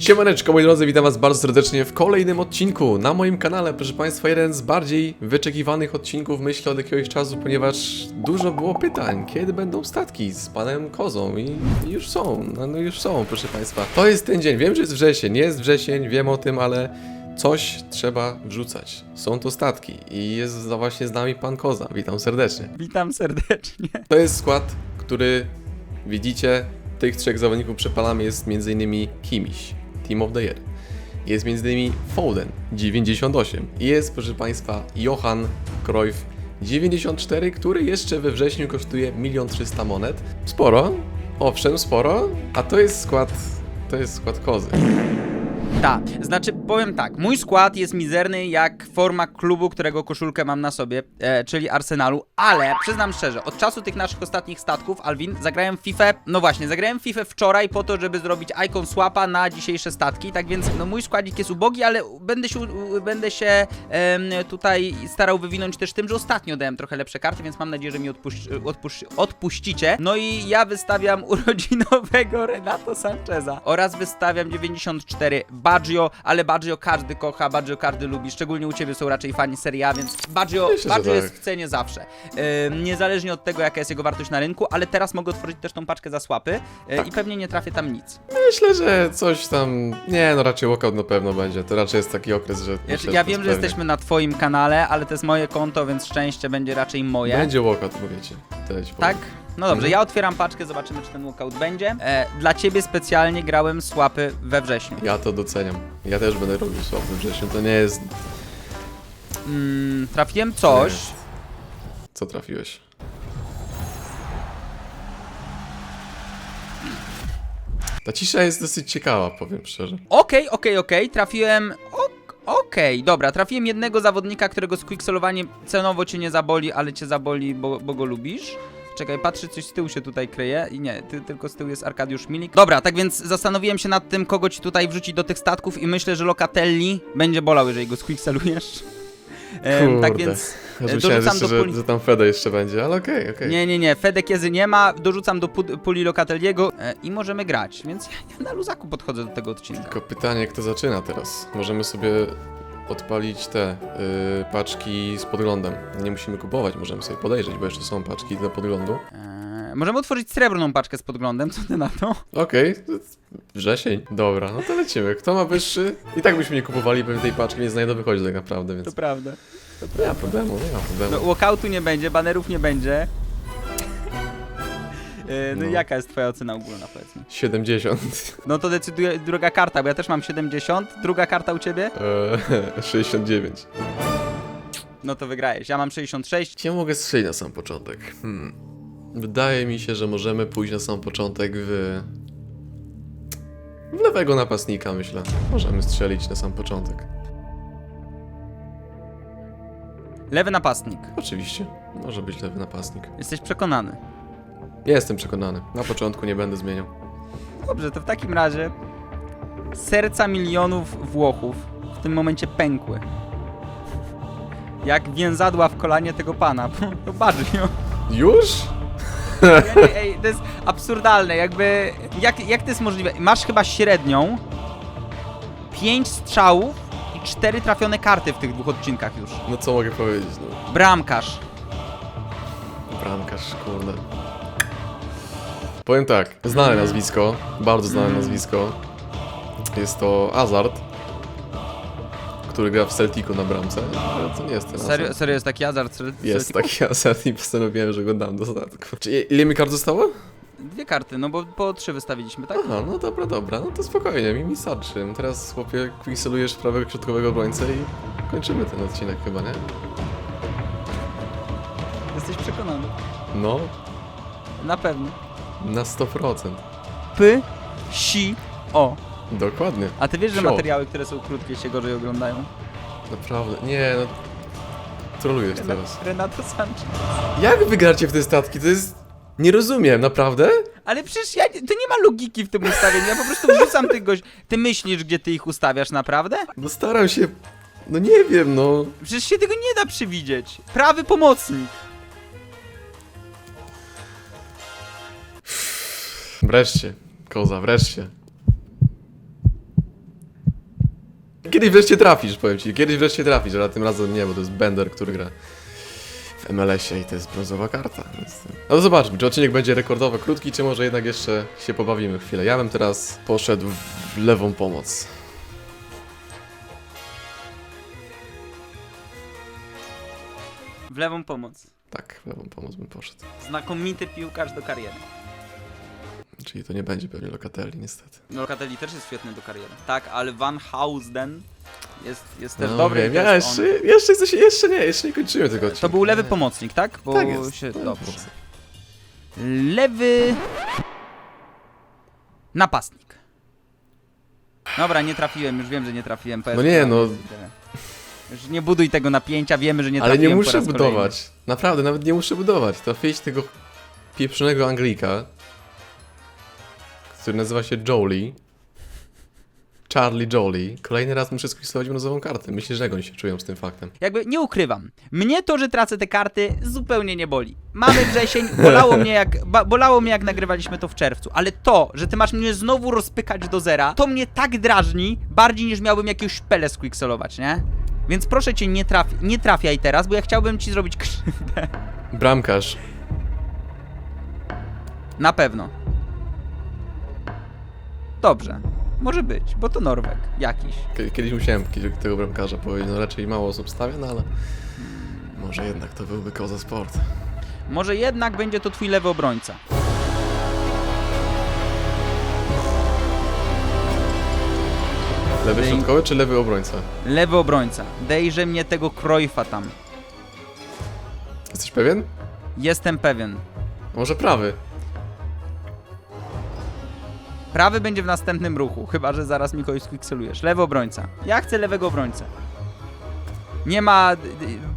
Siemaneczko moi drodzy, witam was bardzo serdecznie w kolejnym odcinku na moim kanale. Proszę państwa, jeden z bardziej wyczekiwanych odcinków myślę od jakiegoś czasu, ponieważ dużo było pytań, kiedy będą statki z panem Kozą i już są, no, no już są proszę państwa. To jest ten dzień, wiem, że jest wrzesień, jest wrzesień, wiem o tym, ale coś trzeba wrzucać. Są to statki i jest właśnie z nami pan Koza, witam serdecznie. Witam serdecznie. To jest skład, który widzicie, tych trzech zawodników przepalamy jest m.in. Kimiś, Team of the Year. Jest m.in. Foden, 98. I jest, proszę Państwa, Johan Cruyff, 94, który jeszcze we wrześniu kosztuje 1 300 monet. Sporo, owszem, sporo, a to jest skład, to jest skład kozy. Tak, znaczy powiem tak, mój skład jest mizerny jak forma klubu, którego koszulkę mam na sobie, e, czyli Arsenalu, ale przyznam szczerze, od czasu tych naszych ostatnich statków, Alvin, zagrałem FIFA, no właśnie, zagrałem FIFA wczoraj po to, żeby zrobić icon swapa na dzisiejsze statki, tak więc no mój składzik jest ubogi, ale będę się, będę się tutaj starał wywinąć też tym, że ostatnio dałem trochę lepsze karty, więc mam nadzieję, że mi odpuś, odpuś, odpuścicie. No i ja wystawiam urodzinowego Renato Sancheza oraz wystawiam 94 Baggio, ale Baggio każdy kocha, Baggio każdy lubi, szczególnie u ciebie są raczej fani Serie A, więc Baggio, Myślę, że Baggio tak. jest w cenie zawsze. Niezależnie od tego, jaka jest jego wartość na rynku, ale teraz mogę otworzyć też tą paczkę za słapy y, Tak. i pewnie nie trafię tam nic. Myślę, że coś tam, nie no raczej walkout na pewno będzie, to raczej jest taki okres, że... Ja, myślę, ja to wiem, że pewnie. jesteśmy na twoim kanale, ale to jest moje konto, więc szczęście będzie raczej moje. Będzie walkout. Tyle ci powiem. Tak? No dobrze, Mhm. ja otwieram paczkę, zobaczymy, czy ten walkout będzie. E, dla ciebie specjalnie grałem słapy we wrześniu. Ja to doceniam. Ja też będę robił słabo we wrześniu. To nie jest. Mm, trafiłem coś. Co trafiłeś? Ta cisza jest dosyć ciekawa, powiem szczerze. Okej, okej, okej, trafiłem... ok- Okej, dobra, trafiłem jednego zawodnika, którego squicksolowanie cenowo cię nie zaboli, ale cię zaboli, bo, bo go lubisz. Czekaj, patrzy, coś z tyłu się tutaj kryje i nie, ty, tylko z tyłu jest Arkadiusz Milik. Dobra, tak więc zastanowiłem się nad tym, kogo ci tutaj wrzucić do tych statków i myślę, że Locatelli będzie bolał, jeżeli go squickselujesz. Tak Kurde. więc Ja e, że, dorzucam do że, puli... że tam Fede jeszcze będzie, ale okej, okej. Nie, nie, nie, Fedekiezy nie ma, dorzucam do pu- puli Locatelliego e, i możemy grać, więc ja, ja na luzaku podchodzę do tego odcinka. Tylko pytanie, kto zaczyna teraz? Możemy sobie odpalić te y, paczki z podglądem. Nie musimy kupować, możemy sobie podejrzeć, bo jeszcze są paczki do podglądu. E, możemy otworzyć srebrną paczkę z podglądem, co ty na to? Okej, to jest wrzesień. Dobra, no to lecimy. Kto ma wyższy? I tak byśmy nie kupowali pewnie tej paczki, więc znajdę wychodzi tak naprawdę, więc prawda. nie ma problemu, nie ma No, problemu. walkoutu nie będzie, banerów nie będzie. E, no, No. i jaka jest twoja ocena ogólna, powiedz mi? 70, No to decyduje druga karta, bo ja też mam 70. Druga karta u ciebie? e, 69. No to wygrajesz. Ja mam 66. Gdzie mogę strzelić na sam początek? Hmm. Wydaje mi się, że możemy pójść na sam początek w... w lewego napastnika, myślę. Możemy strzelić na sam początek. Lewy napastnik. Oczywiście, może być lewy napastnik. Jesteś przekonany. Jestem przekonany. Na początku nie będę zmieniał. Dobrze, to w takim razie serca milionów Włochów w tym momencie pękły. Jak więzadła w kolanie tego pana. To Baggio. Już? Ej, ej, to jest absurdalne, jakby... Jak, jak to jest możliwe? Masz chyba średnią 5 strzałów i 4 trafione karty w tych dwóch odcinkach już. No co mogę powiedzieć, no. Bramkarz. Bramkarz, kurde. Powiem tak, znane nazwisko, bardzo znane Mm. nazwisko. Jest to Hazard, który gra w Celticu na bramce, to nie jest ten Serio, serio jest taki hazard? Jest taki Hazard i postanowiłem, że go dam do statku. Czy ile mi kart zostało? Dwie karty, no bo po trzy wystawiliśmy, tak? Aha, no dobra, dobra, no to spokojnie, mi mi starczy. Teraz chłopie quickselujesz prawego środkowego obrońcę i kończymy ten odcinek chyba, nie? Jesteś przekonany. No, Na pewno. na 100%. P, si, o. Dokładnie. A ty wiesz, że materiały, które są krótkie się gorzej oglądają? Naprawdę, nie no. Trolujesz teraz. Renato Sanchez. Jak wygracie w te statki? To jest... Nie rozumiem, naprawdę? Ale przecież ja, to nie ma logiki w tym ustawieniu, ja po prostu wrzucam tych gość. Ty myślisz, gdzie ty ich ustawiasz, naprawdę? No staram się... No nie wiem, no... Przecież się tego nie da przewidzieć. Prawy pomocnik. Wreszcie, koza, wreszcie. Kiedyś wreszcie trafisz, powiem ci. Kiedyś wreszcie trafisz, ale tym razem nie, bo to jest Bender, który gra w MLS-ie i to jest brązowa karta. Więc... No to zobaczmy, czy odcinek będzie rekordowo krótki, czy może jednak jeszcze się pobawimy chwilę. Ja bym teraz poszedł w lewą pomoc. W lewą pomoc. Tak, w lewą pomoc bym poszedł. Znakomity piłkarz do kariery. Czyli to nie będzie pewnie Lokatelli, niestety. No, Locatelli też jest świetny do kariery. Tak, ale Van Housden jest, jest też No, dobry. wiem, i ja to jeszcze, jeszcze, chcę się, jeszcze nie, jeszcze nie kończymy tego odcinka. To był lewy pomocnik, tak? Bo Tak jest. się... lewy Dobrze. pomocnik. Lewy... Napastnik. Dobra, nie trafiłem, już wiem, że nie trafiłem. No nie, no. Już nie buduj tego napięcia, wiemy, że nie Ale trafiłem nie po muszę raz budować. Naprawdę, nawet nie muszę budować. Trafić tego pieprzonego Anglika, który nazywa się Jolie. Charlie Jolie. Kolejny raz muszę skwistować brązową kartę. Myślę, że oni się czują z tym faktem. Jakby nie ukrywam, mnie to, że tracę te karty zupełnie nie boli. Mamy wrzesień, bolało mnie jak, ba, bolało mnie jak nagrywaliśmy to w czerwcu, ale to, że ty masz mnie znowu rozpykać do zera, to mnie tak drażni, bardziej niż miałbym jakiegoś szpele squickselować, nie? Więc proszę cię, nie, traf, nie trafiaj teraz, bo ja chciałbym ci zrobić krzywdę. Bramkarz. Na pewno. Dobrze. Może być, bo to Norweg jakiś. K- Kiedyś musiałem kiedyś tego bramkarza powiedzieć, no raczej mało osób stawia, no ale może jednak to byłby koza sport. Może jednak będzie to twój lewy obrońca. Lewy środkowy czy lewy obrońca? Lewy obrońca. Dejże mnie tego Krojfa tam. Jesteś pewien? Jestem pewien. Może prawy. Prawy będzie w następnym ruchu, chyba że zaraz mi kogoś sklikselujesz. Lewy obrońca. Ja chcę lewego obrońcę. Nie ma.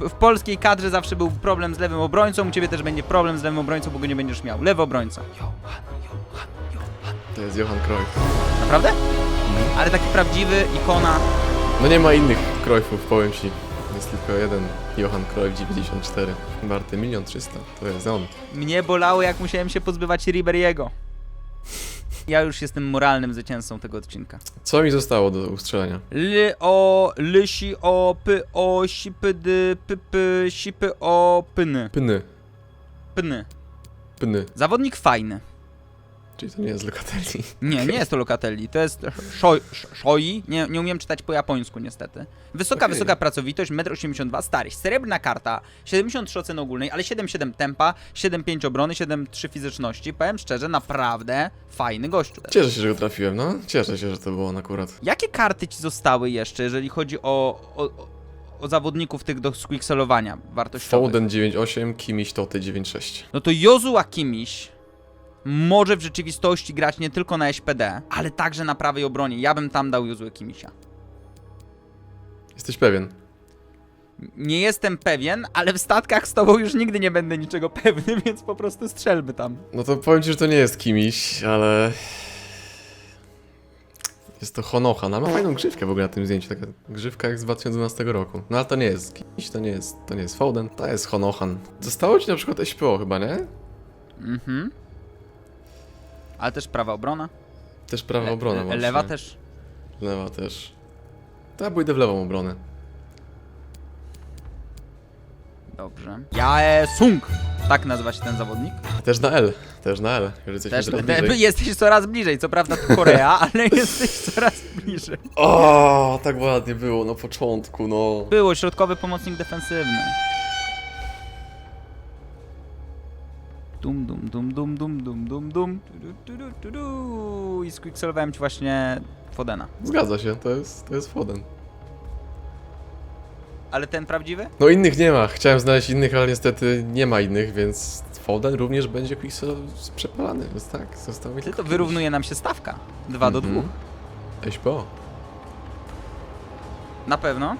W polskiej kadrze zawsze był problem z lewym obrońcą, u ciebie też będzie problem z lewym obrońcą, bo go nie będziesz miał. Lewy obrońca. To jest Johan Cruyff. Naprawdę? Ale taki prawdziwy, ikona. No nie ma innych Cruyffów, powiem ci. Jest tylko jeden Johan Cruyff 94. Warty milion trzysta. To jest on. Mnie bolało, jak musiałem się pozbywać Riberiego. Ja już jestem moralnym zwycięzcą tego odcinka. Co mi zostało do ustrzelenia? L o lysi o py o sipy dy py py sipy o pyny. Pny. Pny. Pny. Zawodnik fajny. Czyli to nie jest Lokatelli. Nie, nie jest to Locatelli, to jest Shoi. Shoi. Nie, nie umiem czytać po japońsku niestety. Wysoka, Okej. wysoka pracowitość, 1,82 m, staryś. Srebrna karta, 73 oceny ogólnej, ale 7,7 tempa, 7,5 obrony, 7,3 fizyczności. Powiem szczerze, naprawdę fajny gościu. Cieszę się, że go trafiłem, no. Cieszę się, że to było on akurat. Jakie karty ci zostały jeszcze, jeżeli chodzi o, o, o- o zawodników tych do squixelowania wartościowych? Foden 98, Kimiś Toty 96. No to Jozua Kimiś może w rzeczywistości grać nie tylko na SPD, ale także na prawej obronie. Ja bym tam dał Jozuę Kimisia. Jesteś pewien? Nie jestem pewien, ale w statkach z tobą już nigdy nie będę niczego pewny, więc po prostu strzelby tam. No to powiem ci, że to nie jest Kimiś, ale... Jest to Honocha. No ma fajną grzywkę w ogóle na tym zdjęciu, taka grzywka jak z 2012 roku. No ale to nie jest Kimiś, to nie jest, to nie jest Foden, to jest Honochan. Zostało ci na przykład SPO chyba, nie? Mhm. Ale też prawa obrona. Też prawa Le- obrona właśnie. Lewa też. Lewa też. To ja pójdę w lewą obronę. Dobrze. Jae Sung. Tak nazywa się ten zawodnik. Też na L, też na L. Już jesteśmy Też coraz te, bliżej. jesteś coraz bliżej. Co prawda to Korea, ale jesteś coraz bliżej. O, tak ładnie było na początku, no. Było środkowy pomocnik defensywny. Dum dum dum tu, tu. i squickselowałem ci właśnie Fodena. Zgadza się, to jest, to jest Foden. Ale ten prawdziwy? No innych nie ma, chciałem znaleźć innych, ale niestety nie ma innych, więc Foden również będzie Pixel przepalany, więc tak, został mi Ty to wyrównuje nam się stawka. 2 do 2. Mhm. SPO. Na pewno.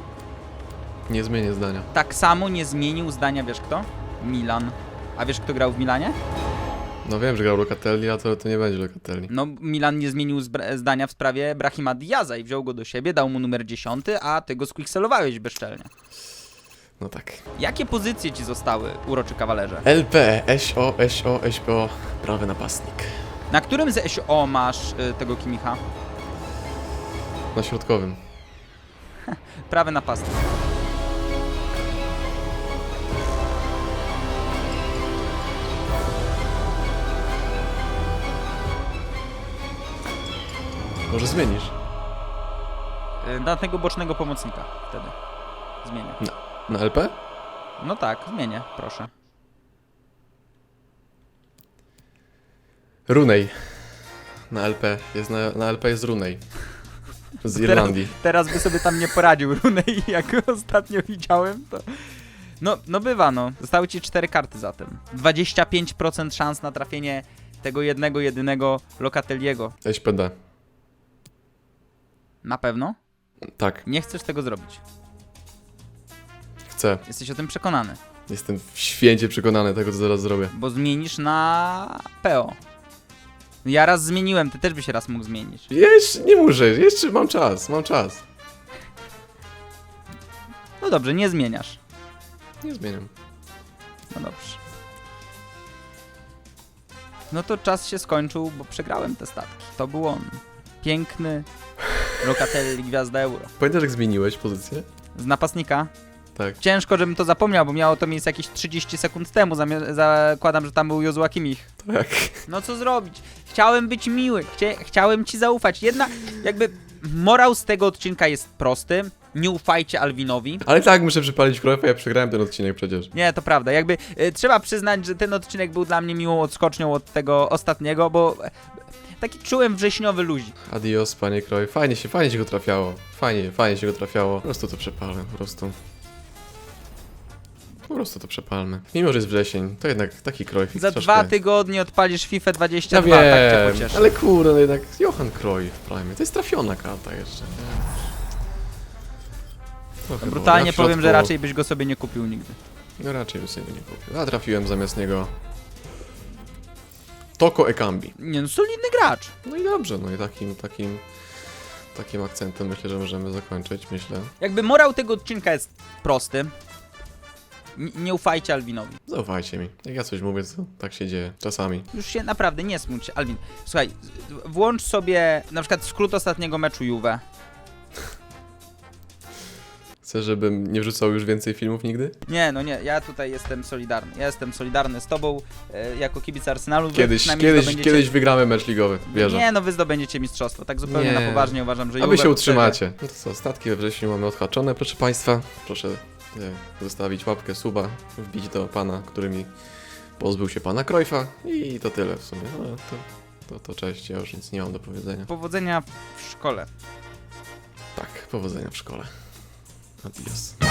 Nie zmienię zdania. Tak samo nie zmienił zdania, wiesz kto? Milan. A wiesz kto grał w Milanie? No wiem, że grał Locatelli, a to, to nie będzie Locatelli. No, Milan nie zmienił zdania w sprawie Brahima Diaza i wziął go do siebie, dał mu numer 10, a ty go squickselowałeś bezczelnie. No tak. Jakie pozycje ci zostały, uroczy kawalerze? LP, SO, SO, SPO, prawy napastnik. Na którym z SO masz y, tego Kimicha? Na środkowym. Prawy napastnik. Może zmienisz? Y, Na tego bocznego pomocnika wtedy. Zmienię. Na LP? No tak, zmienię, proszę. Runej. Na LP jest, na, na LP jest Runej. Z Irlandii. Teraz by sobie tam nie poradził Runej, jak go ostatnio widziałem, to... No, no bywa, no. Zostały ci cztery karty zatem. 25% szans na trafienie tego jednego, jedynego Lokateliego. SPD. Na pewno? Tak, Nie chcesz tego zrobić. chcę. Jesteś o tym przekonany. Jestem święcie przekonany tego, co zaraz zrobię. Bo zmienisz na PO. Ja raz zmieniłem, ty też byś raz mógł zmienić. Jeszcze nie muszę, jeszcze mam czas, mam czas. No dobrze, nie zmieniasz. Nie zmieniam. No dobrze. No to czas się skończył, bo przegrałem te statki. To był on. Piękny Lokatelli Gwiazda Euro. Pamiętasz, jak zmieniłeś pozycję? Z napastnika. Tak. Ciężko, żebym to zapomniał, bo miało to miejsce jakieś 30 sekund temu. Zamia- zakładam, że tam był Jozua Kimich. Tak. No co zrobić? Chciałem być miły, Chcie- chciałem ci zaufać. Jedna, jakby morał z tego odcinka jest prosty. Nie ufajcie Alwinowi. Ale tak, muszę przypalić krowę, ja przegrałem ten odcinek przecież. Nie, to prawda. Jakby y, trzeba przyznać, że ten odcinek był dla mnie miłą odskocznią od tego ostatniego, bo taki czułem wrześniowy luzik. Adios, panie kroj. Fajnie się, fajnie się go trafiało. Fajnie, fajnie się go trafiało. Po prostu to przepalę, po prostu. Po prostu to przepalmy. Mimo, że jest wrzesień, to jednak taki kroj. Za troszkę... dwa tygodnie odpalisz FIFA Ja 22, tak cię wiem, pocieszę. ale kurde, no jednak Johan Kroj w Prime. To jest trafiona karta jeszcze. nie? Trochę było. Brutalnie Ja w powiem, że środku- raczej byś go sobie nie kupił nigdy. No raczej bym sobie go nie kupił. A trafiłem zamiast niego... Toko Ekambi. Nie no, solidny gracz. No i dobrze, no i takim, takim... Takim akcentem myślę, że możemy zakończyć, myślę. Jakby morał tego odcinka jest prosty. N- nie ufajcie Alwinowi. Zaufajcie mi. Jak ja coś mówię, to tak się dzieje. Czasami. Już się naprawdę nie smuć. Alwin, słuchaj, z- włącz sobie na przykład skrót ostatniego meczu Juve. Chcesz, żebym nie wrzucał już więcej filmów nigdy? Nie, no nie, ja tutaj jestem solidarny. Ja jestem solidarny z tobą e, jako kibic Arsenalu. Kiedyś, kiedyś, zdobędziecie- kiedyś wygramy mecz ligowy, wierzę. Nie, no wy zdobędziecie mistrzostwo. Tak zupełnie Nie. na poważnie uważam, że A wy Juve się utrzymacie. No to co, statki we wrześniu mamy odhaczone, proszę Państwa. Proszę e, zostawić łapkę, suba, wbić do pana, który mi pozbył się pana Krojfa i to tyle w sumie. No, to, to, to cześć, ja już nic nie mam do powiedzenia. Powodzenia w szkole. Tak, powodzenia w szkole. Adios.